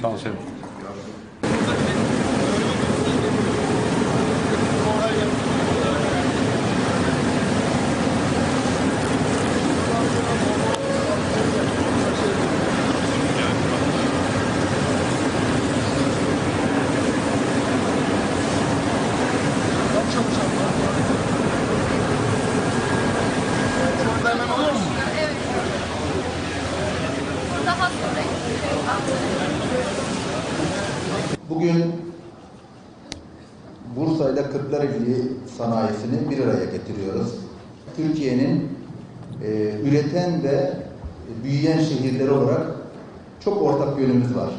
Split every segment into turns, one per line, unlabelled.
Sağ olun. Bursa ile Kırklareli sanayisini bir araya getiriyoruz. Türkiye'nin e, üreten ve büyüyen şehirleri olarak çok ortak yönümüz var.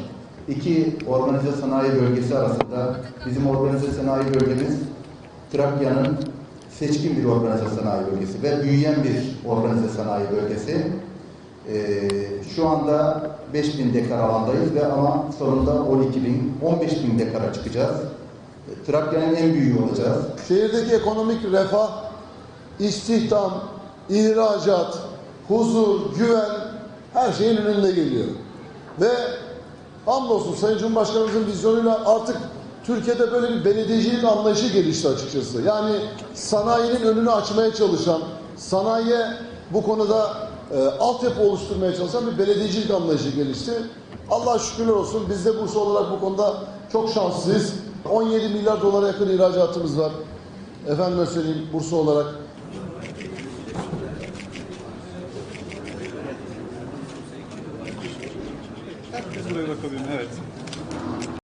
İki organize sanayi bölgesi arasında bizim organize sanayi bölgemiz Trakya'nın seçkin bir organize sanayi bölgesi ve büyüyen bir organize sanayi bölgesi. Ee, şu anda 5000 dekar alandayız ve ama sonunda 12 bin, 15 bin dekara çıkacağız. Ee, Trakya'nın en büyüğü olacağız.
Şehirdeki ekonomik refah, istihdam, ihracat, huzur, güven her şeyin önünde geliyor. Ve hamdolsun Sayın Cumhurbaşkanımızın vizyonuyla artık Türkiye'de böyle bir belediyecilik anlayışı gelişti açıkçası. Yani sanayinin önünü açmaya çalışan, sanayiye bu konuda e, altyapı oluşturmaya çalışan bir belediyecilik anlayışı gelişti. Allah şükürler olsun biz de Bursa olarak bu konuda çok şanslıyız. 17 milyar dolara yakın ihracatımız var. Efendime söyleyeyim Bursa olarak.
Herkes buraya bakabilir. Evet.